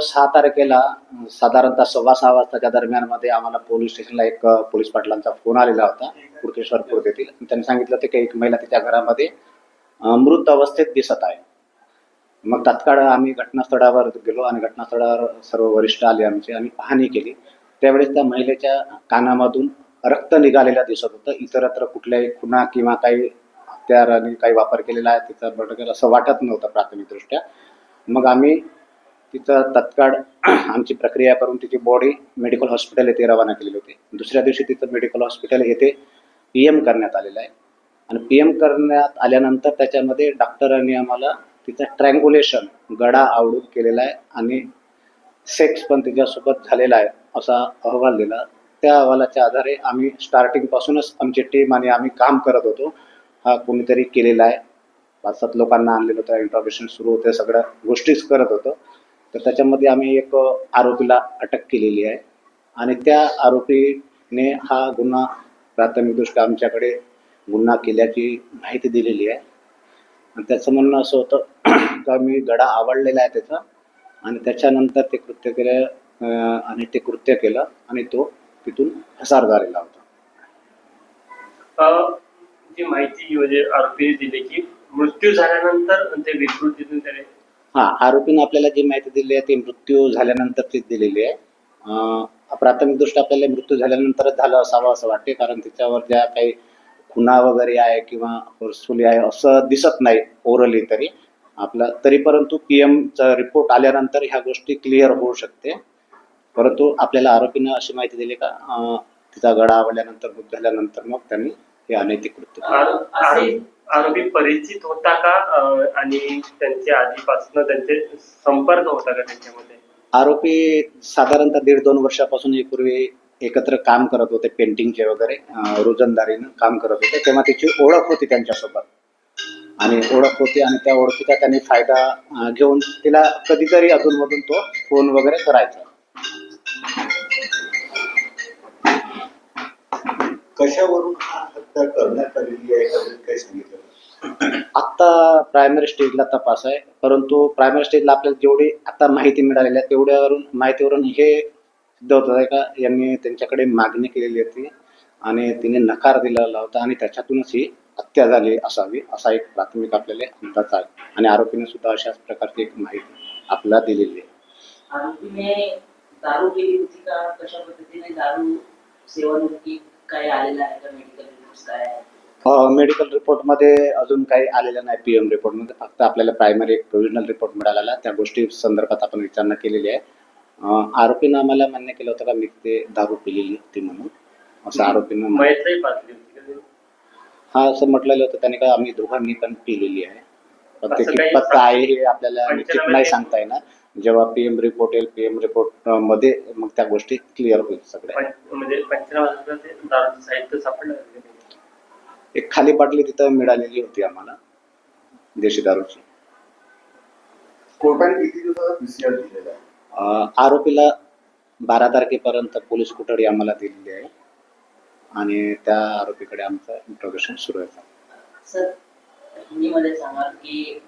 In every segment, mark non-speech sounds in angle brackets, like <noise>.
सहा तारखेला साधारणतः सव्वा सहा वाजताच्या दरम्यानमध्ये आम्हाला पोलीस स्टेशनला एक पोलीस पाटलांचा फोन आलेला होता कुडकेश्वर येथील. त्यांनी सांगितलं होतं की एक महिला तिच्या घरामध्ये मृत अवस्थेत दिसत आहे. मग तात्काळ आम्ही घटनास्थळावर गेलो आणि घटनास्थळावर सर्व वरिष्ठ आले आमचे आणि पाहणी केली. त्यावेळेस त्या महिलेच्या कानामधून रक्त निघालेलं दिसत होतं. इतरत्र कुठल्याही खुणा किंवा काही हत्याराने काही वापर केलेला आहे तिचा असं वाटत नव्हतं प्राथमिकदृष्ट्या. मग आम्ही तिथं तत्काळ <clears throat> आमची प्रक्रिया करून तिची बॉडी मेडिकल हॉस्पिटल येथे रवाना केलेली होती. दुसऱ्या दिवशी तिथं मेडिकल हॉस्पिटल येथे पी एम करण्यात आलेलं आहे. आणि पी एम करण्यात आल्यानंतर त्याच्यामध्ये डॉक्टरांनी आम्हाला तिचं ट्रँग्युलेशन गडा आवडून केलेला आहे आणि सेक्स पण तिच्यासोबत झालेला आहे असा अहवाल दिला. त्या अहवालाच्या आधारे आम्ही स्टार्टिंगपासूनच आमची टीम आणि आम्ही काम करत होतो. हा कोणीतरी केलेला आहे. पाच सात लोकांना आणलेलं होतं. इंट्रॉबेशन सुरू होते. सगळ्या गोष्टीच करत होतो. तर त्याच्यामध्ये आम्ही एक आरोपीला अटक केलेली आहे. आणि त्या आरोपीने हा गुन्हा प्राथमिकदृष्ट्या आमच्याकडे गुन्हा केल्याची माहिती दिलेली आहे. आणि त्याचं म्हणणं असं होतं <clears throat> का मी गडा आवडलेला आहे त्याचा आणि त्याच्यानंतर ते कृत्य केलं आणि ते कृत्य केलं आणि तो तिथून हसार झालेला होता जी माहिती म्हणजे आरोपीने दिली की मृत्यू झाल्यानंतर ते विकृतीतून त्याने हा आरोपीने आपल्याला जी माहिती दिली आहे ती मृत्यू झाल्यानंतरची दिलेली आहे. प्राथमिक प्राथमिकदृष्ट्या आपल्याला मृत्यू झाल्यानंतरच झालं असावं असं वाटते कारण तिच्यावर ज्या काही खुणा वगैरे आहे किंवा फोर्सफुली आहे असं दिसत नाही ओरली तरी. आपला तरी परंतु पी एमचा रिपोर्ट आल्यानंतर ह्या गोष्टी क्लिअर होऊ शकते. परंतु आपल्याला आरोपीनं अशी माहिती दिली का तिचा गडा आवडल्यानंतर झाल्यानंतर मग त्यांनी हे अनैतिक कृत्य आरोपी परिचित होता का? अ, आणि त्यांच्या आधीपासून त्यांचे संपर्क होता का त्यांच्यामध्ये? आरोपी साधारणतः दीड दोन वर्षापासून यापूर्वी एकत्र काम करत होते पेंटिंगचे वगैरे अं, रोजंदारीनं काम करत होते. तेव्हा त्याची ओळख होती त्यांच्यासोबत. आणि ओळख होती आणि त्या ओळखीचा त्यांनी फायदा अं, घेऊन तिला कधीतरी अधूनमधून तो फोन वगैरे करायचा. कशावरून हा हत्या करण्यात आलेली आहे याबद्दल सांगितलं? आत्ता प्रायमरी स्टेजला तपास आहे. परंतु प्रायमरी स्टेजला आपल्याला जेवढी आता माहिती मिळालेली आहे तेवढ्यावरून माहितीवरून हे सिद्ध होत आहे का? यांनी त्यांच्याकडे मागणी केलेली होती आणि तिने नकार दिलेला होता आणि त्याच्यातूनच ही हत्या झाली असावी असा एक प्राथमिक आपल्याला अंदाज आहे. आणि आरोपीने सुद्धा अशाच प्रकारची एक माहिती आपल्याला दिलेली आहे. दारू केली होती का? कशा पद्धतीने दारू सेवन काय आलेलं आहे का? मेडिकल काय आहे? मेडिकल रिपोर्टमध्ये अजून काही आलेलं नाही पी एम रिपोर्टमध्ये फक्त आपल्याला प्रायमरी एक प्रोव्हिजनल रिपोर्ट मिळालेला. त्या गोष्टी संदर्भात आपण विचारणा केलेली आहे. आरोपीनं आम्हाला मान्य केलं होतं का? मी ते दारू पिलेली होती म्हणून. असं आरोपीनं? हा असं म्हटलेलं होतं. त्याने का आम्ही दोघांनी पण पिलेली आहे. पण ते कितपत आहे हे आपल्याला निश्चित नाही सांगता येणार. जेव्हा पीएम रिपोर्ट येईल पीएम रिपोर्टमध्ये मग त्या गोष्टी क्लिअर होईल सगळ्या. म्हणजे साहित्य सापडलं? एक खाली बाटली तिथं मिळालेली होती आम्हाला देशी दारूची. कोर्टाने किती दिवसाचा पीसीआर दिलेला आहे? अं, आरोपीला बारा तारखेपर्यंत पोलीस कोठडी आम्हाला दिलेली आहे. आणि त्या आरोपीकडे आमचं इंट्रोगेशन सुरू आहे. सर हिंदीमध्ये सांगाल की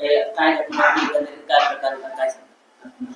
हे काय घटना घडली, एकंदरीत काय प्रकार होता काय सांगाल?